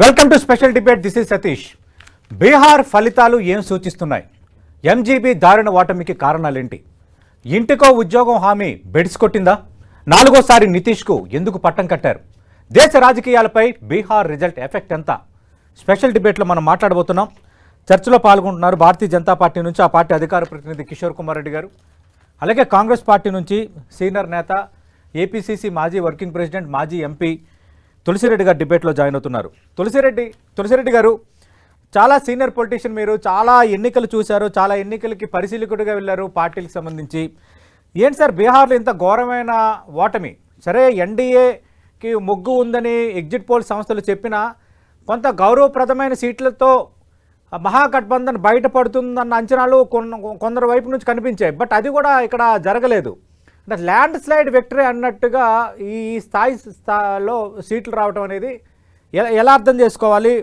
Welcome to special debate this is Satish. Bihar ఫలితాలు ఏం సూచిస్తున్నాయి? ఎంజీబీ దారుణ ఓటమికి కారణాలేంటి? ఇంటికో ఉద్యోగం హామీ బెడ్స్ కొట్టిందా? నాలుగోసారి నితీష్కు ఎందుకు పట్టం కట్టారు? దేశ రాజకీయాలపై బీహార్ రిజల్ట్ ఎఫెక్ట్ ఎంత? స్పెషల్ డిబేట్లో మనం మాట్లాడబోతున్నాం. చర్చలో పాల్గొంటున్నారు భారతీయ జనతా పార్టీ నుంచి ఆ పార్టీ అధికార ప్రతినిధి కిషోర్ కుమార్ రెడ్డి గారు. అలాగే కాంగ్రెస్ పార్టీ నుంచి సీనియర్ నేత ఏపీసీసీ మాజీ వర్కింగ్ ప్రెసిడెంట్ మాజీ ఎంపీ తులసిరెడ్డి గారు డిబేట్లో జాయిన్ అవుతున్నారు. తులసిరెడ్డి తులసిరెడ్డి గారు చాలా సీనియర్ పొలిటీషియన్ మీరు చాలా ఎన్నికలు చూశారు చాలా ఎన్నికలకి పరిశీలకుడిగా వెళ్ళారు పార్టీలకు సంబంధించి. ఏంటి సార్ బీహార్లో ఇంత ఘోరమైన ఓటమి? సరే ఎన్డీఏకి మొగ్గు ఉందని ఎగ్జిట్ పోల్ సంస్థలు చెప్పినా కొంత గౌరవప్రదమైన సీట్లతో మహాగఠబంధన్ బయటపడుతుందన్న అంచనాలు కొందరు వైపు నుంచి కనిపించాయి. బట్ అది కూడా ఇక్కడ జరగలేదు. అంటే ల్యాండ్ స్లైడ్ విక్టరీ అన్నట్టుగా ఈ స్థాయి స్థాయిలో సీట్లు రావటం అనేది ఎలా అర్థం చేసుకోవాలి?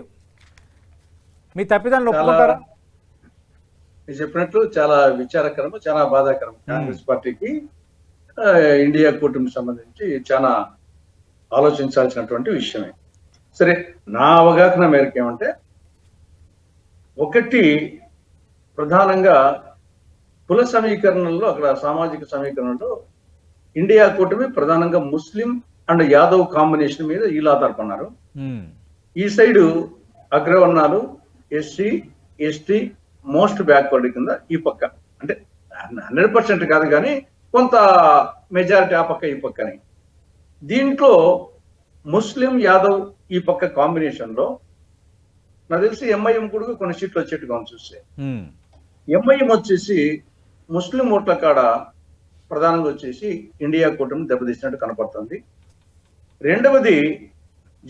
మీ తప్పిదాన్ని ఒప్పుకుంటారా? మీరు చెప్పినట్లు చాలా విచారకరం చాలా బాధాకరం. కాంగ్రెస్ పార్టీకి ఇండియా కూటమికి సంబంధించి చాలా ఆలోచించాల్సినటువంటి విషయమే. సరే నా అవగాహన మేరకు ఏమంటే ఒకటి ప్రధానంగా కుల సమీకరణలో అక్కడ సామాజిక సమీకరణలో ఇండియా కూటమి ప్రధానంగా ముస్లిం అండ్ యాదవ్ కాంబినేషన్ మీద వీళ్ళు ఆధారపడినారు. ఈ సైడు అగ్రవర్ణాలు ఎస్సీ ఎస్టీ మోస్ట్ బ్యాక్వర్డ్ కింద ఈ పక్క అంటే హండ్రెడ్ పర్సెంట్ కాదు కానీ కొంత మెజారిటీ ఆ పక్క ఈ పక్కని దీంట్లో ముస్లిం యాదవ్ ఈ పక్క కాంబినేషన్లో నాకు తెలిసి ఎంఐఎం కూడా కొన్ని సీట్లు వచ్చేట్టుగా చూస్తే. ఎంఐఎం వచ్చేసి ముస్లిం ఓట్ల కాడ ప్రధానంగా వచ్చేసి ఇండియా కూటమి దెబ్బతీసినట్టు కనపడుతుంది. రెండవది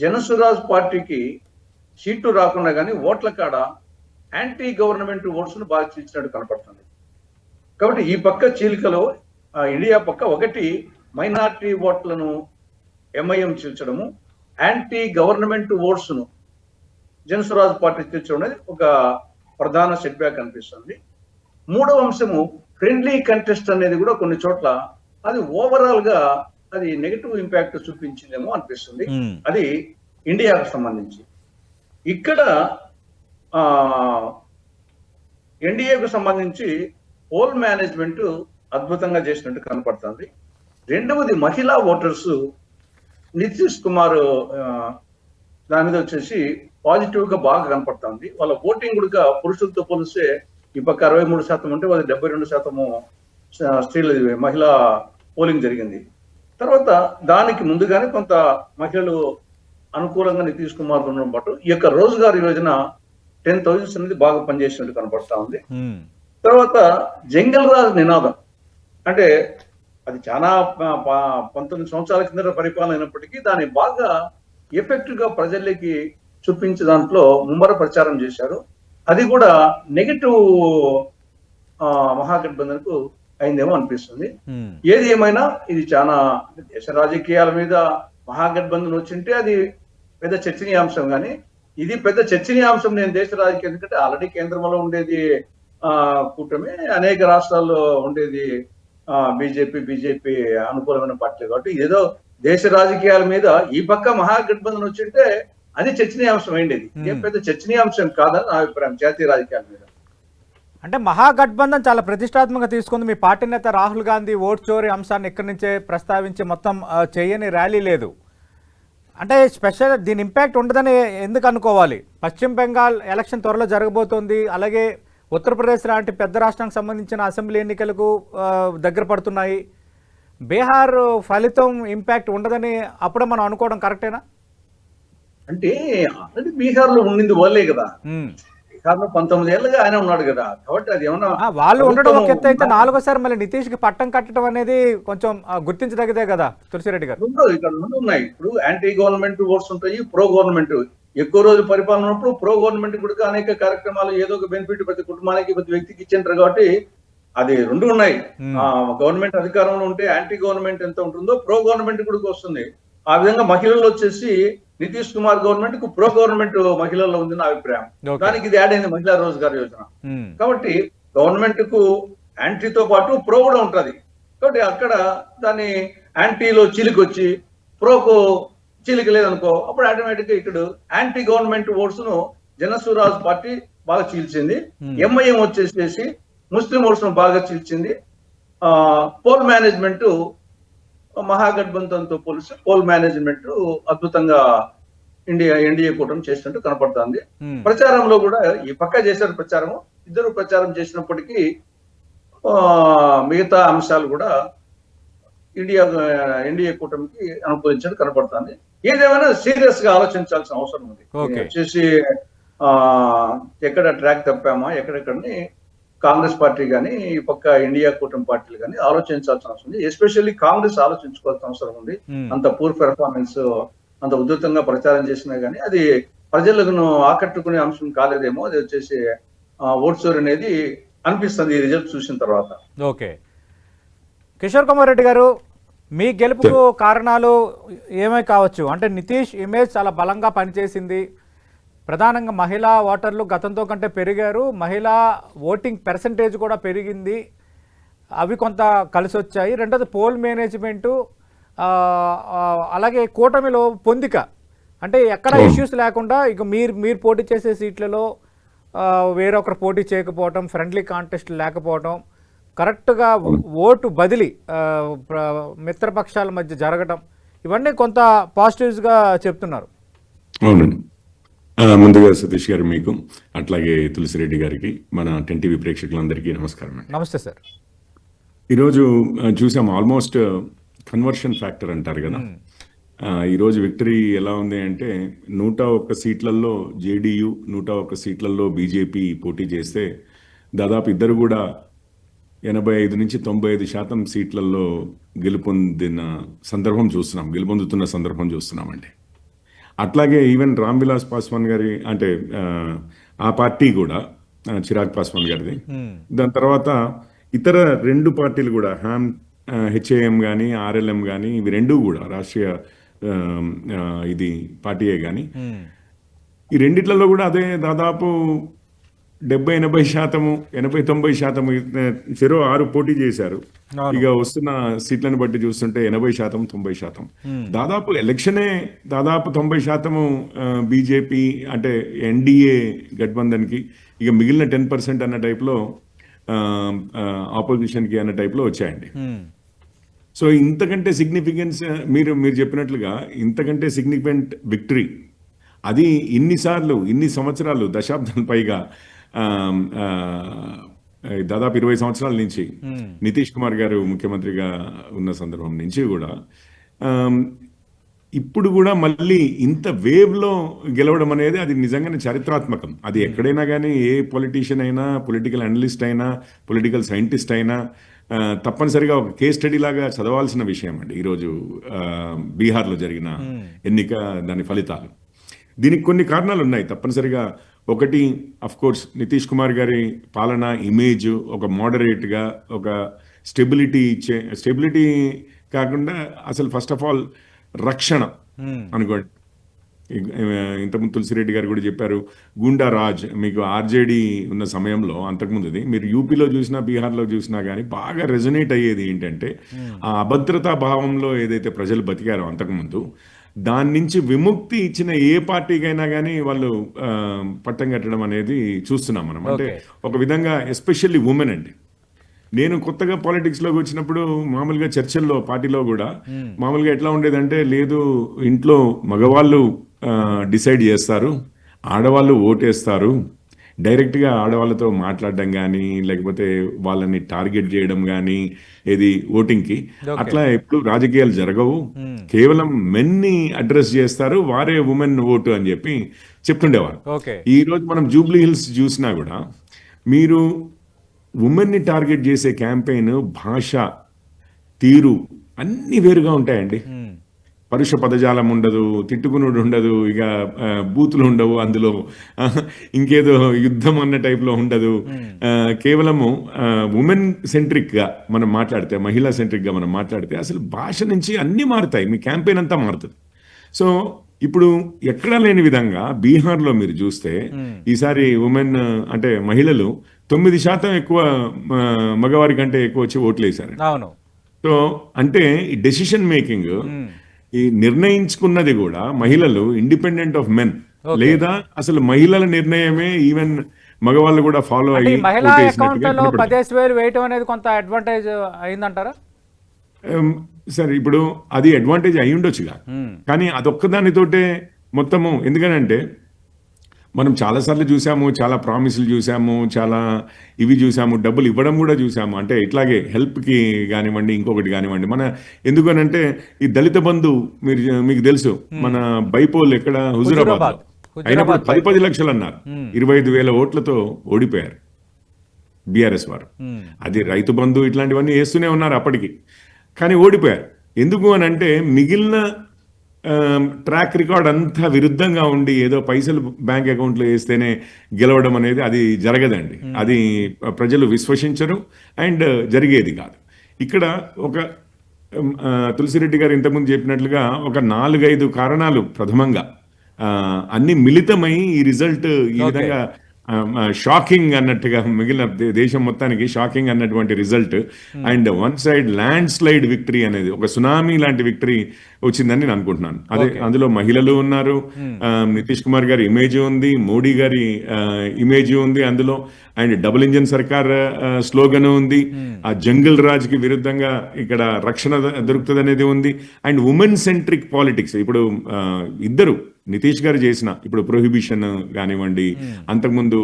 జనసురాజ్ పార్టీకి సీట్లు రాకుండా కానీ ఓట్ల కాడ యాంటీ గవర్నమెంట్ ఓట్స్ను బాగా చీల్చినట్టు కనపడుతుంది. కాబట్టి ఈ పక్క చీలికలో ఇండియా పక్క ఒకటి మైనార్టీ ఓట్లను ఎంఐఎం చీల్చడము యాంటీ గవర్నమెంట్ ఓట్స్ను జనసురాజ్ పార్టీ చీల్చడం అనేది ఒక ప్రధాన సెట్ బ్యాక్ అనిపిస్తుంది. మూడవ అంశము ఫ్రెండ్లీ కంటెస్ట్ అనేది కూడా కొన్ని చోట్ల అది ఓవరాల్గా అది నెగటివ్ ఇంపాక్ట్ చూపించిందేమో అనిపిస్తుంది. మ్మ్. అది ఇండియాకు సంబంధించి. ఇక్కడ ఎన్డీఏకు సంబంధించి పోల్ మేనేజ్మెంట్ అద్భుతంగా చేసినట్టు కనపడుతుంది. రెండవది మహిళా ఓటర్స్ నితీష్ కుమార్ దాని మీద వచ్చేసి పాజిటివ్గా బాగా కనపడుతుంది. వాళ్ళ ఓటింగ్ కూడా పురుషులతో పోలిస్తే ఈ పక్క అరవై మూడు శాతం ఉంటే వాళ్ళ డెబ్బై రెండు శాతము స్త్రీల మహిళా పోలింగ్ జరిగింది. తర్వాత దానికి ముందుగానే కొంత మహిళలు అనుకూలంగా నితీష్ కుమార్ ఉండడం పాటు ఈ యొక్క రోజ్గార్ యోజన టెన్ థౌజండ్స్ అనేది బాగా పనిచేసినట్టు కనపడతా ఉంది. తర్వాత జంగల్ రాజ్ నినాదం. అంటే అది చాలా పంతొమ్మిది సంవత్సరాల కింద పరిపాలన అయినప్పటికీ దాన్ని బాగా ఎఫెక్టివ్గా ప్రజలకి చూపించే దాంట్లో ముమ్మర ప్రచారం చేశారు. అది కూడా నెగటివ్ మహాగఠబంధన్కు అయిందేమో అనిపిస్తుంది. ఏది ఏమైనా ఇది చాలా దేశ రాజకీయాల మీద మహాగఠబంధన్ వచ్చింటే అది పెద్ద చర్చనీయాంశం కానీ ఇది పెద్ద చర్చనీయాంశం నేను దేశ రాజకీయం ఎందుకంటే ఆల్రెడీ కేంద్రంలో ఉండేది ఆ కూటమి అనేక రాష్ట్రాల్లో ఉండేది ఆ బీజేపీ బీజేపీ అనుకూలమైన పార్టీ కాబట్టి ఏదో దేశ రాజకీయాల మీద ఈ పక్క మహాగఠబంధన్ వచ్చింటే అది చర్చనీయాంశం అయింది. పెద్ద చర్చనీయాంశం కాదని నా అభిప్రాయం జాతీయ రాజకీయాల మీద. అంటే మహాగఠబంధన్ చాలా ప్రతిష్టాత్మకంగా తీసుకుంది. మీ పార్టీ నేత రాహుల్ గాంధీ ఓట్ చోరీ అంశాన్ని ఇక్కడి నుంచే ప్రస్తావించి మొత్తం చేయని ర్యాలీ లేదు. అంటే స్పెషల్ దీని ఇంపాక్ట్ ఉండదని ఎందుకు అనుకోవాలి? పశ్చిమ బెంగాల్ ఎలక్షన్ త్వరలో జరగబోతోంది. అలాగే ఉత్తరప్రదేశ్ లాంటి పెద్ద రాష్ట్రానికి సంబంధించిన అసెంబ్లీ ఎన్నికలకు దగ్గర పడుతున్నాయి. బీహార్ ఫలితం ఇంపాక్ట్ ఉండదని అప్పుడే మనం అనుకోవడం కరెక్టేనా? అంటే ఆల్రెడీ బీహార్లో ఉండింది వాళ్ళే కదా. బీహార్లో పంతొమ్మిది ఏళ్ళుగా ఆయన ఉన్నాడు కదా. కాబట్టి అది ఏమన్నా వాళ్ళు ఉండడం ఒక ఎత్తు అయితే నాలుగోసారి మళ్ళీ నితీష్కి పట్టం కట్టడం అనేది కొంచెం గుర్తించదగ్గదే కదా తులసిరెడ్డి గారు. రెండు ఇక్కడ రెండు ఉన్నాయి. ఇప్పుడు యాంటీ గవర్నమెంట్ ఓట్స్ ఉంటాయి ప్రో గవర్నమెంట్ ఎక్కువ రోజులు పరిపాలన ఉన్నప్పుడు ప్రో గవర్నమెంట్ కూడా అనేక కార్యక్రమాలు ఏదో ఒక బెనిఫిట్ ప్రతి కుటుంబానికి ప్రతి వ్యక్తికి ఇచ్చింటారు కాబట్టి అది రెండు ఉన్నాయి. ఆ గవర్నమెంట్ అధికారంలో ఉంటే యాంటీ గవర్నమెంట్ ఎంత ఉంటుందో ప్రో గవర్నమెంట్ కూడా వస్తుంది. ఆ విధంగా మహిళలు వచ్చేసి నితీష్ కుమార్ గవర్నమెంట్కు ప్రో గవర్నమెంట్ మహిళల్లో ఉంది నా అభిప్రాయం. దానికి ఇది యాడ్ అయింది మహిళా రోజ్గార్ యోజన ఉమ్. కాబట్టి గవర్నమెంట్కు యాంటీతో పాటు ప్రో కూడా ఉంటది కాబట్టి అక్కడ దాన్ని యాంటీలో చిలికొచ్చి ప్రోకు చీలికలేదు అనుకో అప్పుడు ఆటోమేటిక్ ఇక్కడ యాంటీ గవర్నమెంట్ ఓట్స్ను జనస్వరాజ్ పార్టీ బాగా చీల్చింది Hmm. ఎంఐఎం వచ్చేసేసి ముస్లిం ఓట్స్ను బాగా చీల్చింది ఆ పోల్ మేనేజ్మెంట్ మహాగఠబంధన్తో పోలిసి పోల్ మేనేజ్మెంట్ అద్భుతంగా ఇండియా ఎన్డీఏ కూటమి చేసినట్టు కనపడుతుంది. ప్రచారంలో కూడా ఈ పక్క చేశారు ప్రచారం ఇద్దరు ప్రచారం చేసినప్పటికీ మిగతా అంశాలు కూడా ఇండియా ఎన్డీఏ కూటమికి అనుకూలించినట్టు కనపడుతుంది. ఏదేమైనా సీరియస్గా ఆలోచించాల్సిన అవసరం ఉంది. వచ్చేసి ఆ ఎక్కడ ట్రాక్ తప్పామా ఎక్కడెక్కడని కాంగ్రెస్ పార్టీ కానీ ఈ పక్క ఇండియా కూటమి పార్టీలు కానీ ఆలోచించాల్సిన అవసరం ఉంది. ఎస్పెషల్లీ కాంగ్రెస్ ఆలోచించుకోవాల్సిన అవసరం ఉంది. అంత పూర్ పెర్ఫార్మెన్స్ అంత ఉధృతంగా ప్రచారం చేసినా కానీ అది ప్రజలకు ఆకట్టుకునే అంశం కాలేదేమో అది వచ్చేసి ఓట్ చోరీ అనేది అనిపిస్తుంది ఈ రిజల్ట్ చూసిన తర్వాత. ఓకే. కిషోర్ కుమార్ రెడ్డి గారు మీ గెలుపుకు కారణాలు ఏమై కావచ్చు? అంటే నితీష్ ఇమేజ్ చాలా బలంగా పనిచేసింది. ప్రధానంగా మహిళా ఓటర్లు గతంతో కంటే పెరిగారు. మహిళా ఓటింగ్ పర్సంటేజ్ కూడా పెరిగింది. అవి కొంత కలిసి వచ్చాయి రెండోది పోల్ మేనేజ్మెంటు అలాగే కూటమిలో పొందిక. అంటే ఎక్కడ ఇష్యూస్ లేకుండా ఇక మీరు మీరు పోటీ చేసే సీట్లలో వేరొకరు పోటీ చేయకపోవటం ఫ్రెండ్లీ కాంటెస్ట్ లేకపోవటం కరెక్ట్గా ఓటు బదిలీ మిత్రపక్షాల మధ్య జరగటం ఇవన్నీ కొంత పాజిటివ్స్గా చెప్తున్నారు. అవునండి. ముందుగా సతీష్ గారు మీకు అట్లాగే తులసిరెడ్డి గారికి మన టెన్ టీవీ ప్రేక్షకులందరికీ నమస్కారం అండి. నమస్తే సార్. ఈరోజు చూసాం ఆల్మోస్ట్ కన్వర్షన్ ఫ్యాక్టర్ అంటారు కదా. ఈరోజు విక్టరీ ఎలా ఉంది అంటే నూట ఒక్క సీట్లలో జేడీయూ నూట ఒక్క సీట్లలో బీజేపీ పోటీ చేస్తే దాదాపు ఇద్దరు కూడా ఎనభై ఐదు నుంచి తొంభై ఐదు శాతం సీట్లలో గెలుపొందిన సందర్భం చూస్తున్నాం గెలుపొందుతున్న సందర్భం చూస్తున్నామండి. అట్లాగే ఈవెన్ రామ్ విలాస్ పాస్వాన్ గారి అంటే ఆ, పార్టీ కూడా చిరాగ్ పాస్వాన్ గారిది. దాని తర్వాత ఇతర రెండు పార్టీలు కూడా హ్యామ్ హెచ్ఏఎం కానీ ఆర్ఎల్ఎం కానీ ఇవి రెండు కూడా రాష్ట్రీయ ఇది పార్టీయే కానీ. ఈ రెండిట్లలో కూడా అదే దాదాపు డెబ్బై ఎనభై శాతము ఎనభై తొంభై శాతము ఆ, చెరో ఆరు పోటీ చేశారు. ఇక వస్తున్న సీట్లను బట్టి చూస్తుంటే ఎనభై శాతం తొంభై శాతం దాదాపు ఎలక్షనే దాదాపు తొంభై శాతము బీజేపీ అంటే ఎన్డీఏ గఠబంధన్కి ఇక మిగిలిన టెన్ పర్సెంట్ అన్న టైప్లో ఆపోజిషన్కి అన్న టైప్లో వచ్చాయండి. సో ఇంతకంటే సిగ్నిఫికెన్స్ మీరు మీరు చెప్పినట్లుగా ఇంతకంటే సిగ్నిఫికెంట్ విక్టరీ అది ఇన్నిసార్లు ఇన్ని సంవత్సరాలు దశాబ్దాల పైగా దాదాపు ఇరవై సంవత్సరాల నుంచి నితీష్ కుమార్ గారు ముఖ్యమంత్రిగా ఉన్న సందర్భం నుంచి కూడా ఇప్పుడు కూడా మళ్ళీ ఇంత వేవ్లో గెలవడం అనేది అది నిజంగానే చరిత్రాత్మకం. అది ఎక్కడైనా కానీ ఏ పొలిటీషియన్ అయినా పొలిటికల్ అనలిస్ట్ అయినా పొలిటికల్ సైంటిస్ట్ అయినా తప్పనిసరిగా ఒక కేస్ స్టడీ లాగా చదవాల్సిన విషయం అండి ఈరోజు బీహార్లో జరిగిన ఎన్నిక దాని ఫలితాలు. దీనికి కొన్ని కారణాలు ఉన్నాయి. తప్పనిసరిగా ఒకటి అఫ్ కోర్స్ నితీష్ కుమార్ గారి పాలన ఇమేజ్ ఒక మోడరేట్గా ఒక స్టెబిలిటీ ఇచ్చే స్టెబిలిటీ కాకుండా అసలు ఫస్ట్ ఆఫ్ ఆల్ రక్షణ అనుకోండి. ఇ- ఇంతకుముందు తులసిరెడ్డి గారు కూడా చెప్పారు గుండా రాజ్ మీకు ఆర్జేడీ ఉన్న సమయంలో అంతకుముందుది మీరు యూపీలో చూసినా బీహార్లో చూసినా కానీ బాగా రెజొనేట్ అయ్యేది ఏంటంటే ఆ అభద్రతా భావంలో ఏదైతే ప్రజలు బతికారో అంతకుముందు దాని నుంచి విముక్తి ఇచ్చిన ఏ పార్టీకైనా కానీ వాళ్ళు పట్టం కట్టడం అనేది చూస్తున్నాం మనం. అంటే. ఒక విధంగా ఎస్పెషల్లీ ఉమెన్ అండి. నేను కొత్తగా పాలిటిక్స్లోకి వచ్చినప్పుడు మామూలుగా చర్చల్లో పార్టీలో కూడా మామూలుగా ఎట్లా ఉండేదంటే లేదు ఇంట్లో మగవాళ్ళు డిసైడ్ చేస్తారు ఆడవాళ్ళు ఓటేస్తారు డైరెక్ట్గా ఆడవాళ్ళతో మాట్లాడడం కానీ లేకపోతే వాళ్ళని టార్గెట్ చేయడం కానీ ఏది ఓటింగ్కి అట్లా ఎప్పుడు రాజకీయాలు జరగవు. కేవలం మెన్ని అడ్రస్ చేస్తారు వారే ఉమెన్ ఓటు అని చెప్పి చెప్తుండేవారు. ఈ రోజు మనం జూబ్లీ హిల్స్ చూసినా కూడా మీరు ఉమెన్ని టార్గెట్ చేసే క్యాంపెయిన్ భాష తీరు అన్ని వేరుగా ఉంటాయండి. పరుష పదజాలం ఉండదు తిట్టుకునుడు ఉండదు ఇక బూతులు ఉండవు అందులో. ఇంకేదో యుద్ధం అన్న టైప్లో ఉండదు. ఆ, కేవలము ఉమెన్ సెంట్రిక్గా మనం మాట్లాడితే మహిళా సెంట్రిక్గా మనం మాట్లాడితే అసలు భాష నుంచి అన్నీ మారుతాయి. మీ క్యాంపెయిన్ అంతా మారుతుంది. సో ఇప్పుడు ఎక్కడా లేని విధంగా బీహార్లో మీరు చూస్తే ఈసారి ఉమెన్ అంటే మహిళలు తొమ్మిది శాతం ఎక్కువ మగవారి కంటే ఎక్కువ వచ్చి ఓట్లు వేశారు అవును. సో అంటే డెసిషన్ మేకింగ్ ఈ నిర్ణయించుకున్నది కూడా మహిళలు ఇండిపెండెంట్ ఆఫ్ మెన్ లేదా అసలు మహిళల నిర్ణయమే ఈవెన్ మగవాళ్ళు కూడా ఫాలో అయ్యి మహిళా ఓటేసినట్టుగా అకౌంట్లలో కనపడుతుంది. పదేసి వేలు వేయటం అనేది కొంత అడ్వాంటేజ్ అయిందంటారా? ఉమ్, సరే ఇప్పుడు అది అడ్వాంటేజ్ అయి ఉండొచ్చుగా కానీ అదొక్కదానితోటే మొత్తము. ఎందుకనంటే మనం చాలాసార్లు చూసాము చాలా ప్రామిసులు చూసాము చాలా ఇవి చూసాము డబ్బులు ఇవ్వడం కూడా చూసాము. అంటే ఇట్లాగే హెల్ప్కి కానివ్వండి ఇంకొకటి కానివ్వండి. మన ఎందుకనంటే ఈ దళిత బంధు మీరు మీకు తెలుసు. మన బైపోల్ ఎక్కడ? హుజురాబాద్. అయినప్పుడు పది పది లక్షలు అన్నారు ఇరవై ఐదు వేల ఓట్లతో ఓడిపోయారు బీఆర్ఎస్ వారు. అది రైతు బంధు ఇట్లాంటివన్నీ వేస్తూనే ఉన్నారు అప్పటికి. కానీ ఓడిపోయారు. ఎందుకు అని అంటే మిగిలిన ట్రాక్ రికార్డ్ అంతా విరుద్ధంగా ఉండి ఏదో పైసలు బ్యాంక్ అకౌంట్లో వేస్తేనే గెలవడం అనేది అది జరగదండి. అది ప్రజలు విశ్వసించరు అండ్ జరిగేది కాదు. ఇక్కడ ఒక ఆ, తులసిరెడ్డి గారు ఇంతకుముందు చెప్పినట్లుగా ఒక నాలుగైదు కారణాలు ప్రథమంగా అన్ని మిళితమై ఈ రిజల్ట్ ఈ విధంగా షాకింగ్ అన్నట్టుగా మిగిలిన దేశం మొత్తానికి షాకింగ్ అన్నటువంటి result and one side landslide victory అనేది ఒక సునామీ లాంటి విక్టరీ వచ్చిందని నేను అనుకుంటున్నాను. అదే అందులో మహిళలు ఉన్నారు. ఆ, నితీష్ కుమార్ గారి ఇమేజ్ ఉంది మోడీ గారి ఇమేజ్ ఉంది అందులో. అండ్ డబుల్ ఇంజన్ సర్కార్ స్లోగన్ ఉంది. ఆ జంగిల్ రాజ్కి విరుద్ధంగా ఇక్కడ రక్షణ దొరుకుతుంది అనేది ఉంది. అండ్ ఉమెన్ సెంట్రిక్ పాలిటిక్స్ ఇప్పుడు ఇద్దరు నితీష్ గారు చేసిన ఇప్పుడు ప్రొహిబిషన్ కానివ్వండి అంతకుముందు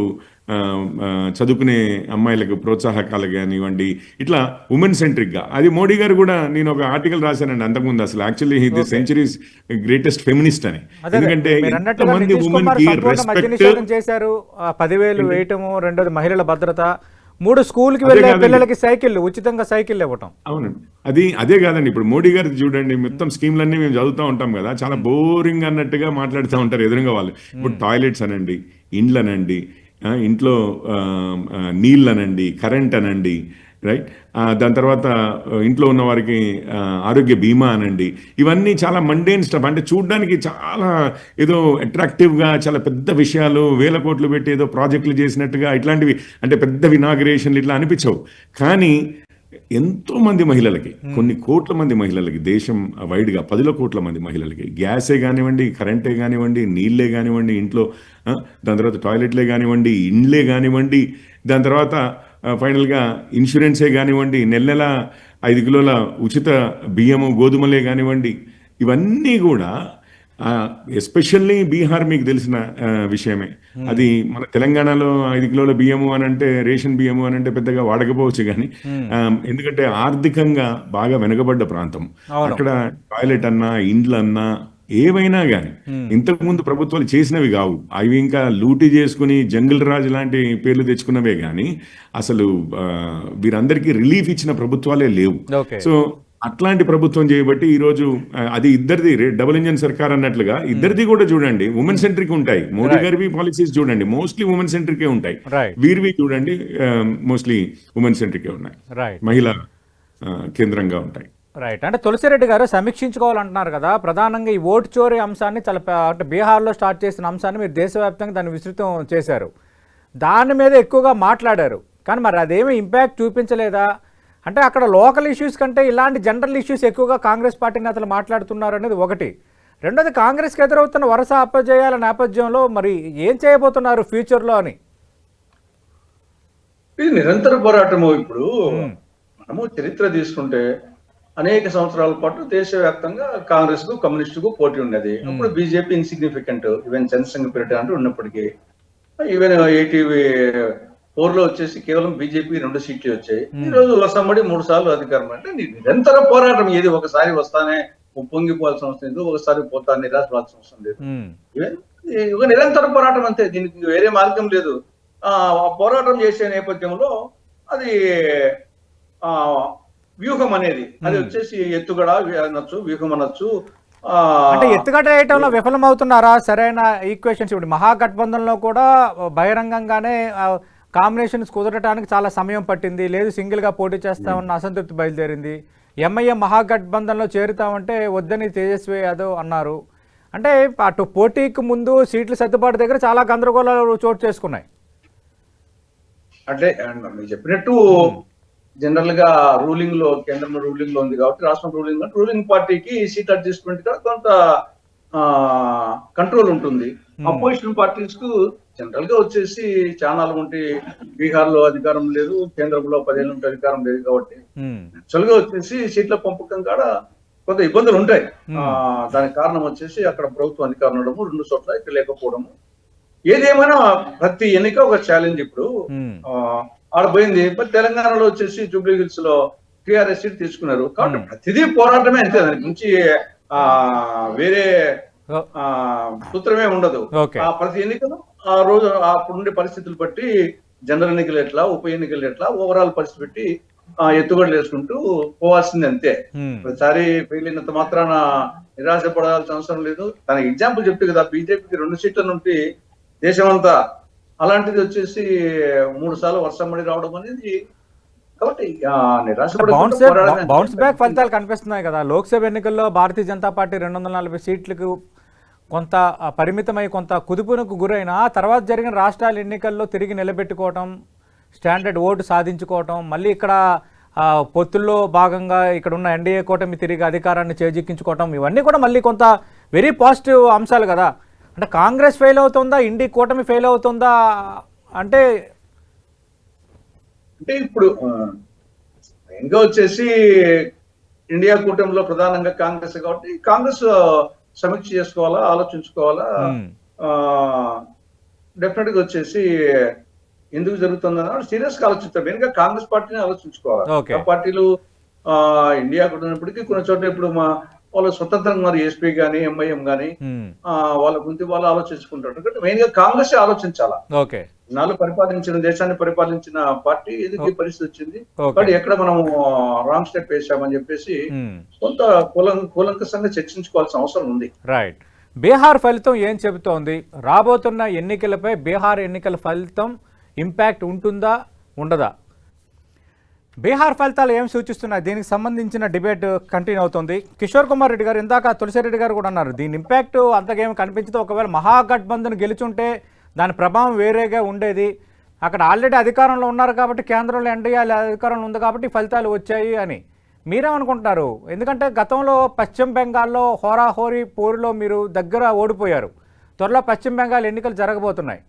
చదువుకునే అమ్మాయిలకు ప్రోత్సాహకాలు కానివ్వండి ఇట్లా ఉమెన్ సెంట్రిక్గా. అది మోడీ గారు కూడా నేను ఒక ఆర్టికల్ రాశానండి అంతకుముందు అసలు. Actually the century's greatest feminist అని. ఎందుకంటే ఎంతమంది ఉమెన్కి రెస్పెక్ట్ చేశారు. పదివేలు వేయటము రెండోది మహిళల భద్రత. మూడు స్కూల్కి అదే వెళ్ళే. పిల్లలకి సైకిల్ ఉచితంగా సైకిల్ ఇవ్వటం. అవునండి. అది అదే కాదండి. ఇప్పుడు మోడీ గారి చూడండి మొత్తం స్కీమ్లన్నీ మేము చదువుతూ ఉంటాం కదా. చాలా బోరింగ్ అన్నట్టుగా మాట్లాడుతూ ఉంటారు ఎదురుగా వాళ్ళు. ఇప్పుడు టాయిలెట్స్ అనండి ఇండ్లు అనండి ఇంట్లో నీళ్ళు అనండి కరెంట్ అనండి రైట్ దాని తర్వాత ఇంట్లో ఉన్న వారికి ఆరోగ్య బీమా అనండి. ఇవన్నీ చాలా మండేన్ స్టఫ్ అంటే చూడడానికి చాలా ఏదో అట్రాక్టివ్గా చాలా పెద్ద విషయాలు వేల కోట్లు పెట్టి ఏదో ప్రాజెక్టులు చేసినట్టుగా ఇట్లాంటివి అంటే పెద్ద వినాగ్రేషన్లు ఇట్లా అనిపించవు. కానీ ఎంతో మంది మహిళలకి కొన్ని కోట్ల మంది మహిళలకి దేశం వైడ్గా పదిలో కోట్ల మంది మహిళలకి గ్యాసే కానివ్వండి కరెంటే కానివ్వండి నీళ్ళే కానివ్వండి ఇంట్లో దాని తర్వాత టాయిలెట్లే కానివ్వండి ఇండ్లే కానివ్వండి దాని తర్వాత ఫైనల్గా ఇన్సూరెన్సే కానివ్వండి నెల నెల ఐదు కిలోల ఉచిత బియ్యము గోధుమలే కానివ్వండి ఇవన్నీ కూడా ఎస్పెషల్లీ బీహార్ మీకు తెలిసిన విషయమే. అది మన తెలంగాణలో ఐదు కిలోల బియ్యము అని అంటే రేషన్ బియ్యము అని అంటే పెద్దగా వాడకపోవచ్చు కానీ ఎందుకంటే ఆర్థికంగా బాగా వెనుకబడ్డ ప్రాంతం. అక్కడ టాయిలెట్ అన్నా ఇండ్లు అన్నా ఏవైనా కానీ ఇంతకు ముందు ప్రభుత్వాలు చేసినవి కావు. అవి ఇంకా లూటీ చేసుకుని జంగిల్ రాజు లాంటి పేర్లు తెచ్చుకున్నవే కానీ అసలు వీరందరికీ రిలీఫ్ ఇచ్చిన ప్రభుత్వాలే లేవు. సో అట్లాంటి ప్రభుత్వం చేయబట్టి ఈ రోజు ఆ, అది ఇద్దరిది డబుల్ ఇంజన్ సర్కార్ అన్నట్లుగా ఇద్దరిది కూడా చూడండి ఉమెన్ సెంట్రిక్ ఉంటాయి. మోడీ గారివి పాలసీస్ చూడండి మోస్ట్లీ ఉమెన్ సెంట్రికే ఉంటాయి. వీరివి చూడండి మోస్ట్లీ ఉమెన్ సెంట్రికే ఉన్నాయి. మహిళా కేంద్రంగా ఉంటాయి. రైట్ అంటే తులసిరెడ్డి గారు సమీక్షించుకోవాలంటున్నారు కదా. ప్రధానంగా ఈ ఓటు చోరీ అంశాన్ని చాలా అంటే బీహార్లో స్టార్ట్ చేసిన అంశాన్ని మీరు దేశవ్యాప్తంగా దాన్ని విస్తృతం చేశారు. దాని మీద ఎక్కువగా మాట్లాడారు. కానీ మరి అదేమి ఇంపాక్ట్ చూపించలేదా? అంటే అక్కడ లోకల్ ఇష్యూస్ కంటే ఇలాంటి జనరల్ ఇష్యూస్ ఎక్కువగా కాంగ్రెస్ పార్టీ నేతలు మాట్లాడుతున్నారు అనేది ఒకటి. రెండోది కాంగ్రెస్కి ఎదురవుతున్న వరుస అపజయాల నేపథ్యంలో మరి ఏం చేయబోతున్నారు ఫ్యూచర్లో అని? ఇది నిరంతర పోరాటము ఇప్పుడు? మనము చరిత్ర తీసుకుంటే అనేక సంవత్సరాల పాటు దేశవ్యాప్తంగా కాంగ్రెస్కు కమ్యూనిస్ట్కు పోటీ ఉన్నది అప్పుడు BJP insignificant even Jansangh period అంటూ ఉన్నప్పటికీ. ఈవెన్ ఎయిటీ ఫోర్లో వచ్చేసి కేవలం బీజేపీ రెండు సీట్లు వచ్చాయి. ఈ రోజు వసమ్మడి మూడు సార్లు అధికారం. అంటే నిరంతర పోరాటం. ఏది ఒకసారి వస్తానే పొంగిపోవాల్సిన అవసరం లేదు. ఒకసారి పోతా నిరాశపడాల్సిన అవసరం లేదు. ఒక నిరంతర పోరాటం అంతే. దీనికి వేరే మార్గం లేదు. ఆ ఆ పోరాటం చేసే నేపథ్యంలో అది ఆ వ్యూహం అనేది. అది వచ్చేసి ఎత్తుగడ అనొచ్చు వ్యూహం అనొచ్చు. అంటే ఎత్తుగట్ట వేయటంలో విఫలమవుతున్నారా? సరైన ఈక్వేషన్స్ ఇప్పుడు మహాగఠబంధన్లో కూడా బహిరంగంగానే కాంబినేషన్స్ కుదరటానికి చాలా సమయం పట్టింది. లేదు సింగిల్గా పోటీ చేస్తామన్న అసంతృప్తి బయలుదేరింది. ఎంఐఎం మహాగఠబంధన్లో చేరుతామంటే వద్దని తేజస్వి యాదవ్ అన్నారు. అంటే అటు పోటీకి ముందు సీట్ల సర్దుబాటు దగ్గర చాలా గందరగోళాలు చోటు చేసుకున్నాయి. అంటే మీరు చెప్పినట్టు జనరల్గా రూలింగ్లో కేంద్రంలో రూలింగ్లో ఉంది కాబట్టి రాష్ట్రం రూలింగ్ రూలింగ్ పార్టీకి సీట్ అడ్జస్ట్మెంట్గా కొంత కంట్రోల్ ఉంటుంది. అపోజిషన్ పార్టీస్కు జనరల్గా వచ్చేసి చానాలు ఉంటే బీహార్లో అధికారం లేదు కేంద్రంలో పదేళ్ళ నుండి అధికారం లేదు కాబట్టి ఉమ్, యాక్చువల్గా వచ్చేసి సీట్ల పంపకం కాడ కొంత ఇబ్బందులు ఉంటాయి. దానికి కారణం వచ్చేసి అక్కడ ప్రభుత్వం అధికారం ఉండడము రెండు చోట్ల ఇక్కడ లేకపోవడము. ఏదేమైనా ప్రతి ఎన్నిక ఒక ఛాలెంజ్ ఇప్పుడు. ఆడ పోయింది. మరి తెలంగాణలో వచ్చేసి జూబ్లీ హిల్స్లో టిఆర్ఎస్ సీట్ తీసుకున్నారు. కాబట్టి ప్రతిదీ పోరాటమే అంతే. దానికి నుంచి ఆ వేరే సూత్రమే ఉండదు. ఆ ప్రతి ఎన్నికలు ఆ రోజు అప్పుడుండే పరిస్థితులు బట్టి జనరల్ ఎన్నికలు ఎట్లా ఉప ఎన్నికలు ఎట్లా ఓవరాల్ పరిస్థితి బట్టి ఆ, ఎత్తుగడలు వేసుకుంటూ పోవాల్సింది అంతే. ప్రతిసారి ఫెయిల్ అయినంత మాత్రాన నిరాశపడాల్సిన అవసరం లేదు. తన ఎగ్జాంపుల్ చెప్తే కదా బీజేపీకి రెండు సీట్ల నుండి దేశమంతా అలాంటిది వచ్చేసి మూడు సార్లు వర్షం పడి రావడం అనేది కాబట్టి బౌన్స్ బ్యాక్ ఫలితాలు కనిపిస్తున్నాయి కదా. లోక్సభ ఎన్నికల్లో భారతీయ జనతా పార్టీ రెండు వందల నలభై సీట్లకు కొంత పరిమితమై కొంత కుదుపునకు గురైన ఆ తర్వాత జరిగిన రాష్ట్రాల ఎన్నికల్లో తిరిగి నిలబెట్టుకోవటం స్టాండర్డ్ ఓటు సాధించుకోవటం మళ్ళీ ఇక్కడ పొత్తుల్లో భాగంగా ఇక్కడ ఉన్న ఎన్డీఏ కూటమి తిరిగి అధికారాన్ని చేజిక్కించుకోవటం ఇవన్నీ కూడా మళ్ళీ కొంత వెరీ పాజిటివ్ అంశాలు కదా. అంటే కాంగ్రెస్ ఫెయిల్ అవుతుందా? ఇండి కూటమి ఫెయిల్ అవుతుందా? అంటే అంటే ఇప్పుడు ఇంకా వచ్చేసి ఇండియా కూటమిలో ప్రధానంగా కాంగ్రెస్ కాబట్టి కాంగ్రెస్ సమీక్ష చేసుకోవాలా ఆలోచించుకోవాలా? డెఫినెట్గా వచ్చేసి ఎందుకు జరుగుతుందని సీరియస్గా ఆలోచిస్తారు. మెయిన్గా కాంగ్రెస్ పార్టీని ఆలోచించుకోవాలి. ఆ పార్టీలు ఆ ఇండియా ఉన్నప్పటికీ కొన్ని చోట్ల ఇప్పుడు మా వాళ్ళు స్వతంత్రంగా మరి ఎస్పీ గానీ ఎంఐఎం గానీ వాళ్ళ గురించి వాళ్ళు ఆలోచించుకుంటారు. ఎందుకంటే మెయిన్గా కాంగ్రెస్ ఆలోచించాలా? ఓకే. నాలుగు పరిపాలించిన దేశాన్ని పరిపాలించిన పార్టీ ఈ పరిస్థితి వచ్చింది. కాబట్టి ఎక్కడ మనం రాంగ్ స్టెప్ వేసామని చెప్పేసి. కొంత కూలం కూలంకసంగా చర్చించుకోవాల్సిన అవసరం ఉంది. రైట్. బీహార్ ఫలితం ఏం చెబుతోంది? రాబోతున్న ఎన్నికలపై బీహార్ ఎన్నికల ఫలితం ఇంపాక్ట్ ఉంటుందా ఉండదా? బీహార్ ఫలితాలు ఏం సూచిస్తున్నాయి? దీనికి సంబంధించిన డిబేట్ కంటిన్యూ అవుతుంది. కిషోర్ కుమార్ రెడ్డి గారు ఇందాక తులసిరెడ్డి గారు కూడా అన్నారు దీని ఇంపాక్ట్ అంతకేమి కనిపించదు. ఒకవేళ మహాగఠబంధన్ గెలుచుంటే దాని ప్రభావం వేరేగా ఉండేది. అక్కడ ఆల్రెడీ అధికారంలో ఉన్నారు కాబట్టి కేంద్రంలో ఎన్డీఏ అధికారంలో ఉంది కాబట్టి ఫలితాలు వచ్చాయి అని. మీరేమనుకుంటున్నారు? ఎందుకంటే గతంలో పశ్చిమ బెంగాల్లో హోరాహోరీ పోరులో మీరు దగ్గర ఓడిపోయారు. త్వరలో పశ్చిమ బెంగాల్ ఎన్నికలు జరగబోతున్నాయి.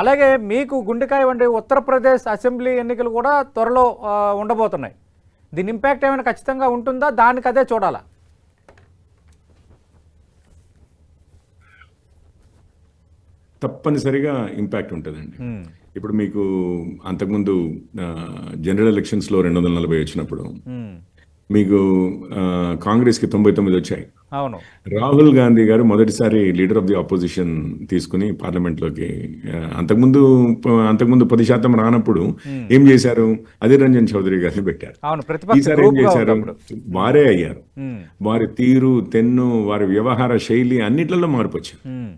అలాగే మీకు గుండెకాయ వంటి ఉత్తరప్రదేశ్ అసెంబ్లీ ఎన్నికలు కూడా త్వరలో ఉండబోతున్నాయి. దీని ఇంపాక్ట్ ఏమైనా ఖచ్చితంగా ఉంటుందా? దానికి అదే చూడాలా. తప్పనిసరిగా ఇంపాక్ట్ ఉంటుందండి. ఇప్పుడు మీకు అంతకుముందు జనరల్ ఎలక్షన్స్లో రెండు వందల నలభై వచ్చినప్పుడు మీకు కాంగ్రెస్కి తొంభై తొమ్మిది వచ్చాయి. అవును. రాహుల్ గాంధీ గారు మొదటిసారి లీడర్ ఆఫ్ ది ఆపోజిషన్ తీసుకుని పార్లమెంట్లోకి అంతకుముందు అంతకుముందు పది శాతం రానప్పుడు ఏం చేశారు? అధీర్ రంజన్ చౌదరి గారిని పెట్టారు. ఈసారి ఏం చేశారు? వారే అయ్యారు. వారి తీరు తెన్ను వారి వ్యవహార శైలి అన్నిట్లలో మార్పు వచ్చింది. ఉమ్,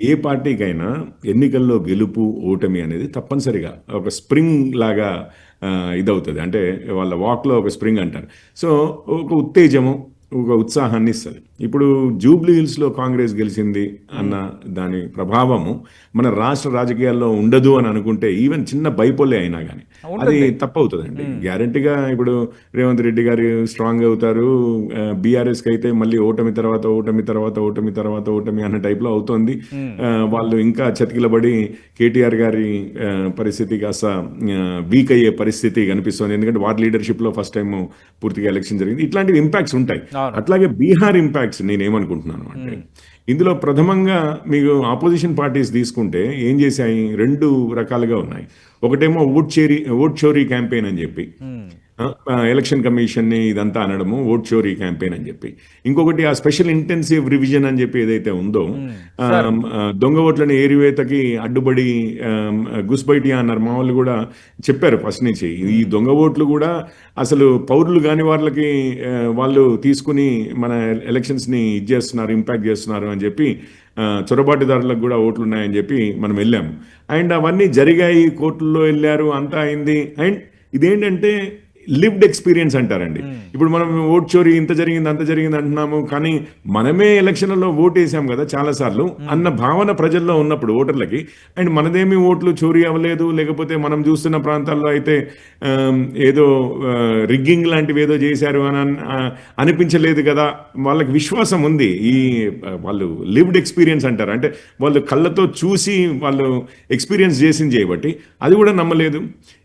ఏ పార్టీకైనా ఎన్నికల్లో గెలుపు ఓటమి అనేది తప్పనిసరిగా ఒక స్ప్రింగ్ లాగా ఇదవుతుంది. అంటే వాళ్ళ వాక్లో ఒక స్ప్రింగ్ అంటారు. సో ఒక ఉత్తేజము ఒక ఉత్సాహాన్ని ఇస్తుంది ఇప్పుడు జూబ్లీ హిల్స్లో కాంగ్రెస్ గెలిచింది అన్న దాని ప్రభావము మన రాష్ట్ర రాజకీయాల్లో ఉండదు అని అనుకుంటే ఈవెన్ చిన్న బైపోలే అయినా కానీ అది తప్పవుతుందండి. గ్యారంటీగా ఇప్పుడు రేవంత్ రెడ్డి గారు స్ట్రాంగ్ అవుతారు బీఆర్ఎస్కి అయితే మళ్ళీ ఓటమి తర్వాత ఓటమి తర్వాత ఓటమి తర్వాత ఓటమి అన్న టైప్లో అవుతోంది. వాళ్ళు ఇంకా చతికిలబడి కేటీఆర్ గారి పరిస్థితి కాస్త వీక్ అయ్యే పరిస్థితి కనిపిస్తుంది. ఎందుకంటే వారి లీడర్షిప్లో ఫస్ట్ టైం పూర్తిగా ఎలక్షన్ జరిగింది. ఇట్లాంటివి ఇంపాక్ట్స్ ఉంటాయి. అట్లాగే బీహార్ ఇంపాక్ట్స్ నేనేమనుకుంటున్నాను అంటే ఇందులో ప్రథమంగా మీకు ఆపోజిషన్ పార్టీస్ తీసుకుంటే ఏం చేశాయి? రెండు రకాలుగా ఉన్నాయి. ఒకటేమో ఓట్ చోరీ ఓట్ చోరీ క్యాంపెయిన్ అని చెప్పి ఎలక్షన్ కమిషన్ని ఇదంతా అనడము ఓట్ చోరీ క్యాంపెయిన్ అని చెప్పి. ఇంకొకటి ఆ స్పెషల్ ఇంటెన్సివ్ రివిజన్ అని చెప్పి ఏదైతే ఉందో దొంగ ఓట్లని ఏరివేతకి అడ్డుబడి గుస్బైటి అన్నారు. మా వాళ్ళు కూడా చెప్పారు ఫస్ట్ నుంచి. ఈ దొంగ ఓట్లు కూడా అసలు పౌరులు కాని వాళ్ళకి వాళ్ళు తీసుకుని మన ఎలక్షన్స్ని ఇది చేస్తున్నారు ఇంపాక్ట్ చేస్తున్నారు అని చెప్పి చొరబాటుదారులకు కూడా ఓట్లు ఉన్నాయని చెప్పి మనం వెళ్ళాము. అండ్ అవన్నీ జరిగాయి కోర్టుల్లో వెళ్ళారు అంతా అయింది. అండ్ ఇదేంటంటే లివ్డ్ ఎక్స్పీరియన్స్ అంటారండి. ఇప్పుడు మనం ఓట్ చోరీ ఇంత జరిగింది అంత జరిగింది అంటున్నాము కానీ మనమే ఎలక్షన్లలో ఓటు వేసాం కదా చాలాసార్లు అన్న భావన ప్రజల్లో ఉన్నప్పుడు ఓటర్లకి అండ్ మనదేమి ఓట్లు చోరీ అవ్వలేదు లేకపోతే మనం చూస్తున్న ప్రాంతాల్లో అయితే ఏదో రిగ్గింగ్ లాంటివి ఏదో చేశారు అని అనిపించలేదు కదా. వాళ్ళకి విశ్వాసం ఉంది. ఈ వాళ్ళు లివ్డ్ ఎక్స్పీరియన్స్ అంటారు. అంటే వాళ్ళు కళ్ళతో చూసి వాళ్ళు ఎక్స్పీరియన్స్ చేసింది చేయబట్టి అది కూడా నమ్మలేదు.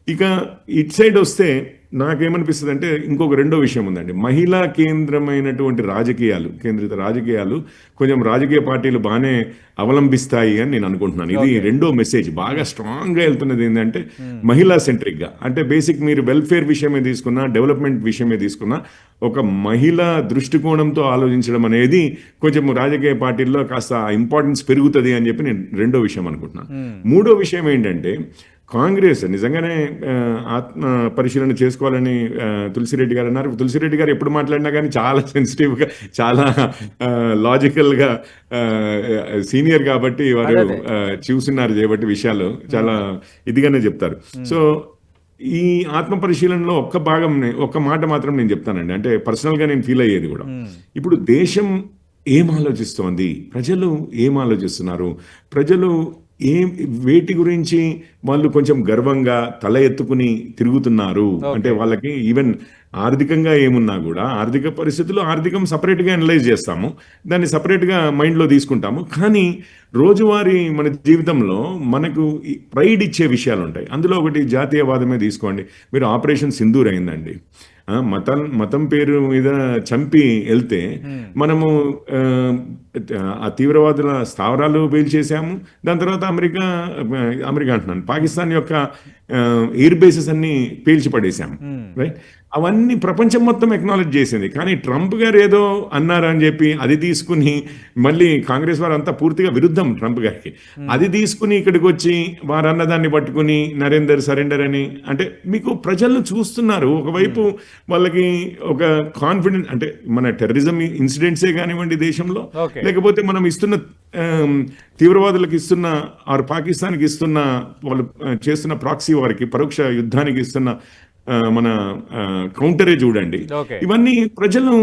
ఇక ఇట్ సైడ్ వస్తే నాకేమనిపిస్తుంది అంటే ఇంకొక రెండో విషయం ఉందండి. మహిళా కేంద్రమైనటువంటి రాజకీయాలు కేంద్రిత రాజకీయాలు కొంచెం రాజకీయ పార్టీలు బాగానే అవలంబిస్తాయి అని నేను అనుకుంటున్నాను. ఇది రెండో మెసేజ్. బాగా స్ట్రాంగ్గా వెళ్తున్నది ఏంటంటే మహిళా సెంట్రిక్గా. అంటే బేసిక్ మీరు వెల్ఫేర్ విషయమే తీసుకున్నా డెవలప్మెంట్ విషయమే తీసుకున్నా ఒక మహిళా దృష్టికోణంతో ఆలోచించడం అనేది కొంచెం రాజకీయ పార్టీల్లో కాస్త ఇంపార్టెన్స్ పెరుగుతుంది అని చెప్పి నేను రెండో విషయం అనుకుంటున్నాను మూడో విషయం ఏంటంటే కాంగ్రెస్ నిజంగానే ఆత్మ పరిశీలన చేసుకోవాలని తులసిరెడ్డి గారు అన్నారు. తులసిరెడ్డి గారు ఎప్పుడు మాట్లాడినా కానీ చాలా సెన్సిటివ్గా చాలా లాజికల్గా సీనియర్ కాబట్టి వారు చూస్తున్నారు చేయబట్టి విషయాలు. చాలా ఇదిగానే చెప్తారు. సో ఈ ఆత్మ పరిశీలనలో ఒక్క భాగం ఒక్క మాట మాత్రం నేను చెప్తానండి. అంటే పర్సనల్గా నేను ఫీల్ అయ్యేది కూడా. ఇప్పుడు దేశం ఏం ఆలోచిస్తోంది? ప్రజలు ఏం ఆలోచిస్తున్నారు? ప్రజలు ఏం వేటి గురించి వాళ్ళు కొంచెం గర్వంగా తల ఎత్తుకుని తిరుగుతున్నారు? అంటే వాళ్ళకి ఈవెన్ ఆర్థికంగా ఏమున్నా కూడా ఆర్థిక పరిస్థితుల్లో ఆర్థికం సపరేట్గా అనలైజ్ చేస్తాము. దాన్ని సపరేట్గా మైండ్లో తీసుకుంటాము. కానీ రోజువారీ మన జీవితంలో మనకు ప్రైడ్ ఇచ్చే విషయాలు ఉంటాయి అందులో ఒకటి జాతీయవాదమే తీసుకోండి. మీరు ఆపరేషన్ సింధూర్ అయిందండి. మతం మతం పేరు మీద చంపి వెళ్తే మనము ఆ, తీవ్రవాదుల స్థావరాలు పేల్చేసాము దాని తర్వాత అమెరికా అమెరికా అంటున్నాను. పాకిస్తాన్ యొక్క ఎయిర్ బేసెస్ అన్ని పేల్చి పడేసాము రైట్ అవన్నీ ప్రపంచం మొత్తం ఎక్నాలెడ్జ్ చేసింది. కానీ ట్రంప్ గారు ఏదో అన్నారు అని చెప్పి అది తీసుకుని మళ్ళీ కాంగ్రెస్ వారు అంతా పూర్తిగా విరుద్ధం ట్రంప్ గారికి. అది తీసుకుని ఇక్కడికి వచ్చి వారు అన్నదాన్ని పట్టుకుని నరేందర్ సరెండర్ అని అంటే మీకు ప్రజలు చూస్తున్నారు. ఒకవైపు వాళ్ళకి ఒక కాన్ఫిడెన్స్ అంటే మన టెర్రరిజం ఇన్సిడెంట్సే కానివ్వండి దేశంలో. లేకపోతే మనం ఇస్తున్న తీవ్రవాదులకు ఇస్తున్న ఆర్ పాకిస్తాన్కి ఇస్తున్న వాళ్ళు చేస్తున్న ప్రాక్సీ వారికి పరోక్ష యుద్ధానికి ఇస్తున్న మన కౌంటరే చూడండి. ఇవన్నీ ప్రజలు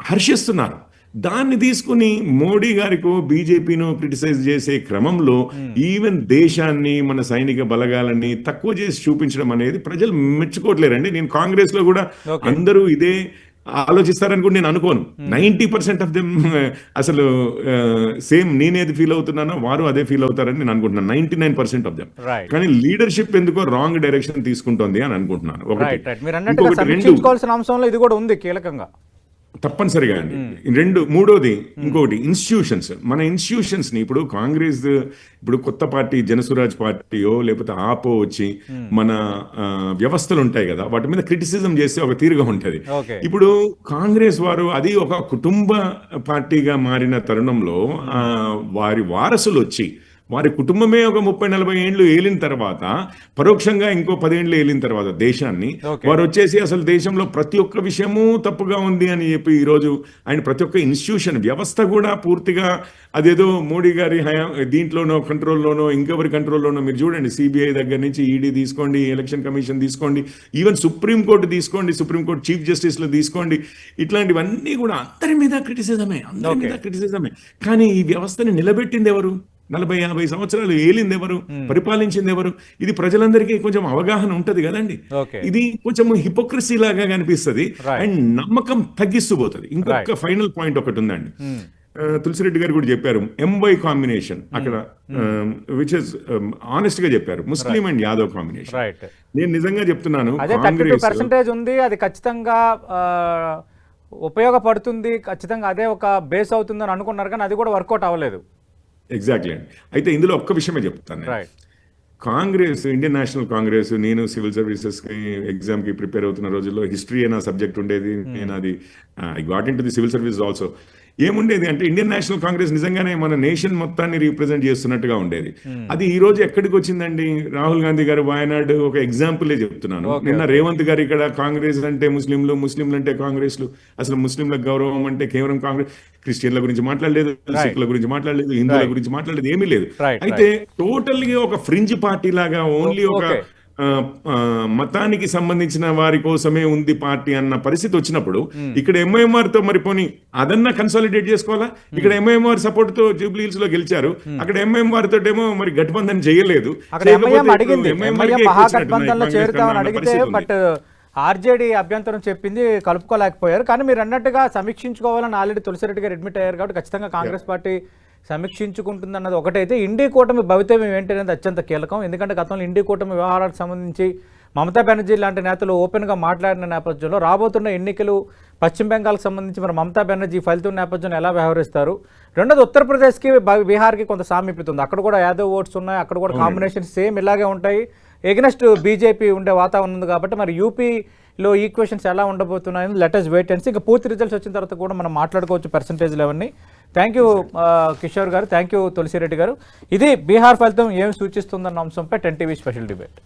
హర్షిస్తున్నారు దాన్ని తీసుకుని మోడీ గారికో బీజేపీను క్రిటిసైజ్ చేసే క్రమంలో ఈవెన్ దేశాన్ని మన సైనిక బలగాలని తక్కువ చేసి చూపించడం అనేది ప్రజలు మెచ్చుకోవట్లేరండి నేను కాంగ్రెస్లో కూడా. అందరూ ఇదే ఆలోచిస్తారని కూడా నేను అనుకోను. నైంటీ పర్సెంట్ ఆఫ్ దెమ్ అసలు సేమ్ నేనేది ఫీల్ అవుతున్నానో వారు అదే ఫీల్ అవుతారని నేను అనుకుంటున్నాను. Ninety nine percent of them. కానీ లీడర్షిప్ ఎందుకో రాంగ్ డైరెక్షన్ తీసుకుంటోంది అని అనుకుంటున్నాను. ఒకటి. రెండు. అంశంలో ఇది కూడా ఉంది కీలకంగా. తప్పనిసరిగా అండి. రెండు మూడోది ఇంకొకటి ఇన్స్టిట్యూషన్స్ మన ఇన్స్టిట్యూషన్స్ని ఇప్పుడు కాంగ్రెస్ ఇప్పుడు కొత్త పార్టీ జనసురాజ్ పార్టీయో లేకపోతే ఆపో వచ్చి మన వ్యవస్థలు ఉంటాయి కదా వాటి మీద క్రిటిసిజం చేస్తే ఒక తీరుగా ఉంటది. ఇప్పుడు కాంగ్రెస్ వారు అది ఒక కుటుంబ పార్టీగా మారిన తరుణంలో వారి వారసులు వచ్చి వారి కుటుంబమే ఒక ముప్పై నలభై ఏళ్ళు ఏలిన తర్వాత పరోక్షంగా ఇంకో పదేళ్ళు ఏలిన తర్వాత దేశాన్ని. వారు వచ్చేసి అసలు దేశంలో ప్రతి ఒక్క విషయము తప్పుగా ఉంది అని చెప్పి ఈరోజు ఆయన ప్రతి ఒక్క ఇన్స్టిట్యూషన్ వ్యవస్థ కూడా పూర్తిగా అదేదో మోడీ గారి హయా దీంట్లోనో కంట్రోల్లోనో ఇంకెవరి కంట్రోల్లోనో మీరు చూడండి సిబిఐ దగ్గర నుంచి ఈడీ తీసుకోండి ఎలక్షన్ కమిషన్ తీసుకోండి ఈవెన్ సుప్రీంకోర్టు తీసుకోండి సుప్రీంకోర్టు చీఫ్ జస్టిస్లు తీసుకోండి ఇట్లాంటివన్నీ కూడా అందరి మీద క్రిటిసిజమే అందరి మీద క్రిటిసిజమే. కానీ ఈ వ్యవస్థని నిలబెట్టింది ఎవరు? నలభై యాభై సంవత్సరాలు ఏలింది ఎవరు పరిపాలించింది ఎవరు ఇది ప్రజలందరికీ కొంచెం అవగాహన ఉంటది కదండి. ఇది కొంచెం హిపోక్రసీ లాగా కనిపిస్తుంది. అండ్ నమ్మకం తగ్గిస్తూ పోతుంది ఇంకొక ఫైనల్ పాయింట్ ఒకటి ఉందండి. ఆ, తులసిరెడ్డి గారు కూడా చెప్పారు ఎంవై కాంబినేషన్ అక్కడ విచ్ ఇస్ ఆనెస్ట్గా చెప్పారు ముస్లిం అండ్ యాదవ్ కాంబినేషన్ నేను నిజంగా చెప్తున్నాను పర్సెంటేజ్ ఉంది అది ఖచ్చితంగా ఉపయోగపడుతుంది ఖచ్చితంగా అదే ఒక బేస్ అవుతుందని అనుకున్నారు కానీ అది కూడా వర్కౌట్ అవ్వలేదు. ఎగ్జాక్ట్లీ అండి అయితే ఇందులో ఒక్క విషయమే చెప్తాను నేను. కాంగ్రెస్ ఇండియన్ నేషనల్ కాంగ్రెస్ నేను సివిల్ సర్వీసెస్కి ఎగ్జామ్కి ప్రిపేర్ అవుతున్న రోజుల్లో హిస్టరీ నా సబ్జెక్ట్ ఉండేది. నేను అది I got in to the civil service also ఏముండేది? అంటే ఇండియన్ నేషనల్ కాంగ్రెస్ నిజంగానే మన నేషన్ మొత్తాన్ని రీప్రజెంట్ చేస్తున్నట్టుగా ఉండేది. అది ఈ రోజు ఎక్కడికి వచ్చిందండి రాహుల్ గాంధీ గారు వాయనాడు ఒక ఎగ్జాంపులే చెప్తున్నాను. నిన్న రేవంత్ గారు ఇక్కడ కాంగ్రెస్ అంటే ముస్లింలు ముస్లింలు అంటే కాంగ్రెస్లు అసలు ముస్లింలకు గౌరవం అంటే కేవలం కాంగ్రెస్ క్రిస్టియన్ల గురించి మాట్లాడలేదు సిక్కుల గురించి మాట్లాడలేదు హిందువుల. గురించి మాట్లాడలేదు ఏమీ లేదు. అయితే టోటల్గా ఒక ఫ్రింజ్ పార్టీ లాగా ఓన్లీ ఒక మతానికి సంబంధించిన వారి కోసమే ఉంది పార్టీ అన్న పరిస్థితి వచ్చినప్పుడు ఇక్కడ ఎంఐఎంఆర్తో మరి పోనీ అదన్నా కన్సాలిడేట్ చేసుకోవాలా? ఇక్కడ ఎంఐఎంఆర్ సపోర్ట్తో జూబ్లీ హిల్స్లో గెలిచారు. అక్కడ ఎంఐఎంఆర్ తోటేమో మరి గఠబంధన్ చేయలేదు. బట్ ఆర్జేడీ అభ్యంతరం చెప్పింది కలుపుకోలేకపోయారు. కానీ మీరు అన్నట్టుగా సమీక్షించుకోవాలని ఆల్రెడీ తులసిరెడ్డి గారు అడ్మిట్ అయ్యారు కాబట్టి ఖచ్చితంగా కాంగ్రెస్ పార్టీ సమీక్షించుకుంటుంది అన్నది ఒకటైతే ఇండి కూటమి భవితవ్యం ఏంటి అనేది అత్యంత కీలకం. ఎందుకంటే గతంలో ఇండి కూటమి వ్యవహారాలకు సంబంధించి మమతా బెనర్జీ లాంటి నేతలు ఓపెన్గా మాట్లాడిన నేపథ్యంలో రాబోతున్న ఎన్నికలు పశ్చిమ బెంగాల్కి సంబంధించి మరి మమతా బెనర్జీ ఫలితం నేపథ్యంలో ఎలా వ్యవహరిస్తారు? రెండోది ఉత్తరప్రదేశ్కి బీహార్కి కొంత సామీప్యత ఉంది. అక్కడ కూడా యాదవ్ ఓట్స్ ఉన్నాయి. అక్కడ కూడా కాంబినేషన్ సేమ్ ఇలాగే ఉంటాయి. ఎగ్నెస్ట్ బీజేపీ ఉండే వాతావరణం ఉంది కాబట్టి మరి యూపీలో ఈక్వేషన్స్ ఎలా ఉండబోతున్నాయని లెటెస్ట్ వెయిట్ అండ్ ఇంకా పూర్తి రిజల్ట్స్ వచ్చిన తర్వాత కూడా మనం మాట్లాడుకోవచ్చు పర్సంటేజ్లు అవన్నీ థ్యాంక్ యూ కిషోర్ గారు. థ్యాంక్ యూ తులసిరెడ్డి గారు. ఇది బీహార్ ఫలితం ఏం సూచిస్తుందన్న అంశంపై టెన్ టీవీ స్పెషల్ డిబేట్